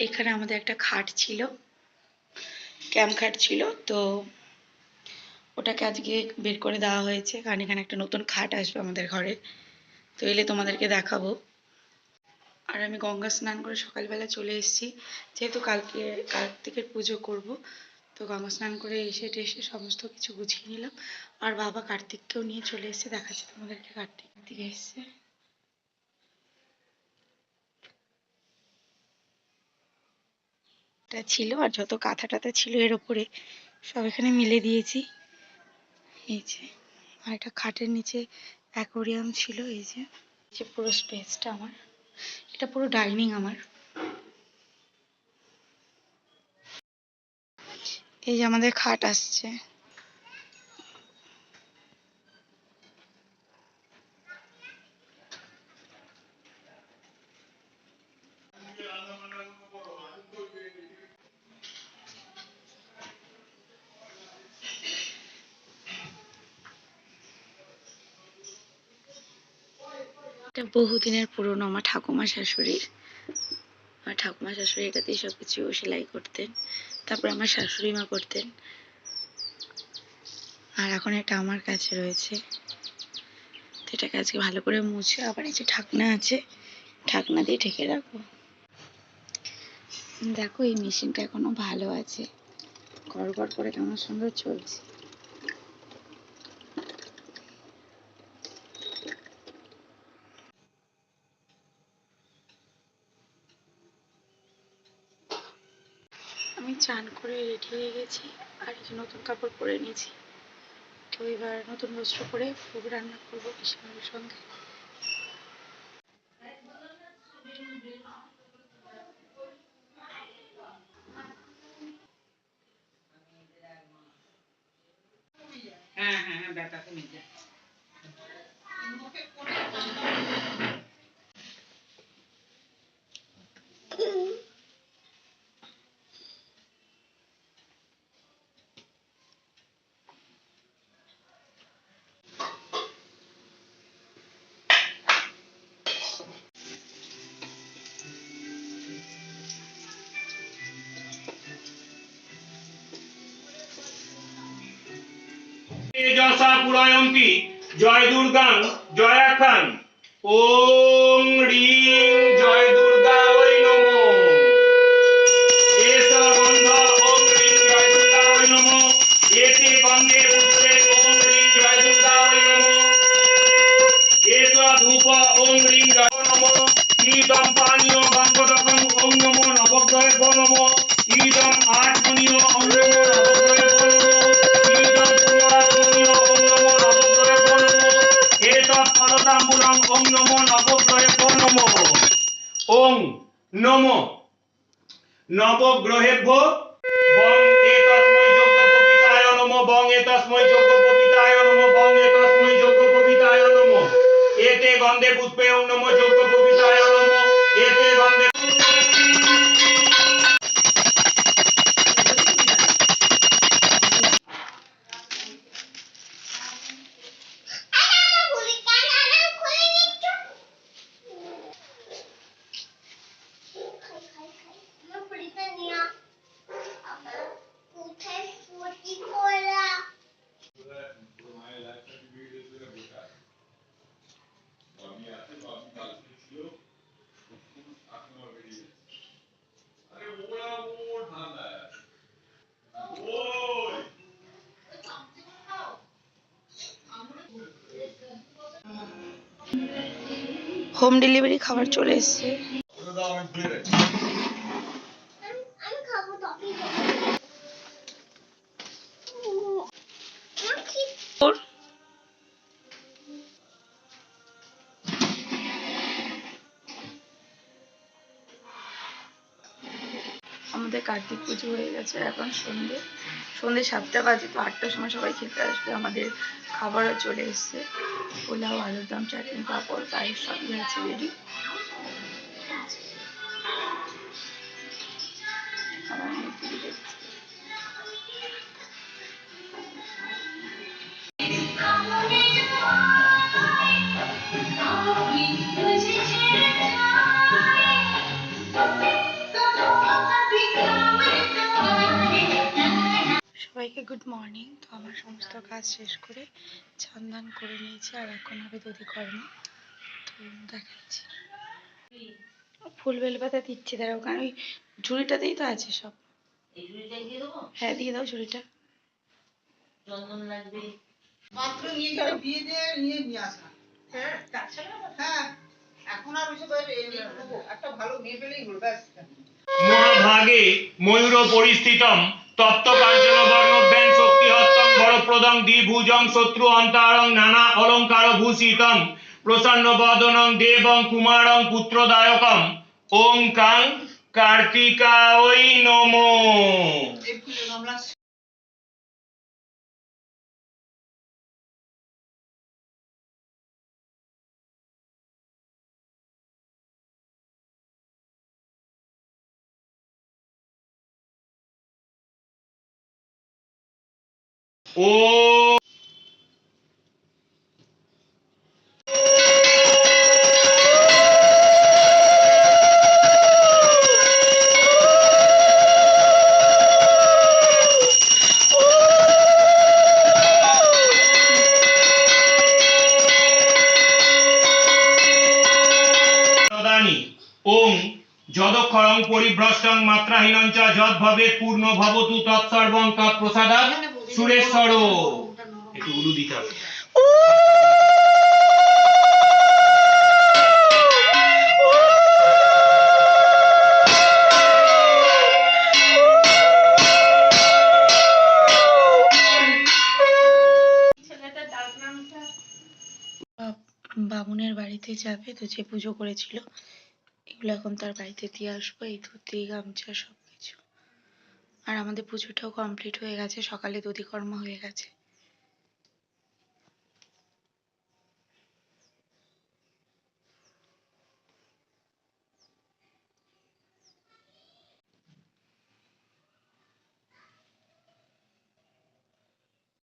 এখানে আমাদের একটা খাট ছিল, ক্যাম্প খাট ছিল, তো ওটাকে আজকে বের করে দেওয়া হয়েছে। কারণ এখানে একটা নতুন খাট আসবে আমাদের ঘরে। তো এলে তোমাদেরকে দেখাবো। আর আমি গঙ্গা স্নান করে সকালবেলা চলে এসেছি। যেহেতু কালকে কার্তিকের পুজো করব, তো গঙ্গা স্নান করে এসে টেসে সমস্ত কিছু গুছিয়ে নিলাম। আর বাবা কার্তিককেও নিয়ে চলে এসেছে। দেখাচ্ছি তোমাদেরকে কার্তিক দিকে এসছে। এটা ছিল আর যত কাঁথা টাথা ছিল এর ওপরে সব এখানে মিলে দিয়েছি। এই যে, আর একটা খাটের নিচে অ্যাকোরিয়াম ছিল, এই যে যে পুরো স্পেসটা আমার। এটা পুরো ডাইনিং আমার। এই যে আমাদের খাট আসছে। এটা বহুদিনের পুরনো আমার ঠাকুমা শাশুড়ির। আমার ঠাকুমা শাশুড়ি এটাতেই সব কিছু সেলাই করতেন। তারপর আমার শাশুড়ি মা করতেন। আর এখন এটা আমার কাছে রয়েছে। এটাকে আজকে ভালো করে মুছে আবার এই যে ঢাকনা আছে, ঢাকনা দিয়ে ঢেকে রাখব। দেখো এই মেশিনটা এখনও ভালো আছে। গড় গড় করে কেমন সুন্দর চলছে আমি চান করে রেডি হয়ে গেছি, আর এই নতুন কাপড় পরে নিয়েছি। তো এবার নতুন বস্ত্র পরে ভোগ রান্না করব কৃষ্ণের সঙ্গে। হ্যাঁ হ্যাঁ হ্যাঁ ব্যথা কমে যায় যশা পুরয়ন্তি জয় দুর্গাং জয়া খান। ওম রিং জয় দুর্গা। ওং নম। নবগ্রহেভ্য বং এতস্মৈ যোগ্য পবিতায় নম, বং এতস্মৈ যোগ্য পবিতায় নম, বং এতস্মৈ যোগ্য পবিতায় নম। এতে গন্ধে পুষ্পে ওং নম যোগ্য পবিতায় নম। এতে গন্ধে হোম ডেলিভারি খাবার চলে এসছে। আমাদের কার্তিক পুজো হয়ে গেছে এখন সন্ধে। সন্ধে সাতটা বাজে তো আটটার সময় সবাই খেতে আসবে, আমাদের খাবারও চলে এসছে। পোলাও আলুর দম চাটনি, পাঁপড়, পায়েস সবই আছে রেডি সবাইকে গুড মর্নিং তো আমার সমস্ত কাজ শেষ করে চান করে নিয়েছি আর এখন হবে দধি কর্ম। তো দেখাচ্ছি। ফুল বেলপাতা দিচ্ছি দাঁড়াও কারণ ওই ঝুড়িটাতেই তো আছে সব। হ্যাঁ দিয়ে দাও ঝুড়িটা। মাত্র নিয়ে যাবে বিয়ে দিয়ে নিয়ে নিয়ে আসা। হ্যাঁ তাছাড়া হ্যাঁ এখন আর ওইসব আর এ নেই, একটা ভালো মেয়ে পেলেই হলো ব্যাস। মহাভাগে ময়ূর পরিস্থিতম তপ্ত কাঞ্চন বরপ্রদং দ্বিভুজং শত্রু অন্তরং নানা অলঙ্কার ভূষিতং প্রসন্ন বদনং দেবং কুমারং পুত্রদায়কম। ওং কাং কার্তিকায় নমো। ও যদক্ষরং পরিভ্রষ্টং মাত্রাহীনং চ যদ্ভবেৎ পূর্ণ ভবতু তৎসর্বং সুরেশ্বর। একটু উলু দিতে হবে। বামুনের বাড়িতে যাবে, তো যে পুজো করেছিল, এগুলো এখন তার বাড়িতে দিয়ে আসব। এই ধুতি, গামছা সব আর আমাদের পুজোটাও কমপ্লিট হয়ে গেছে সকালে দধি কর্ম হয়ে গেছে।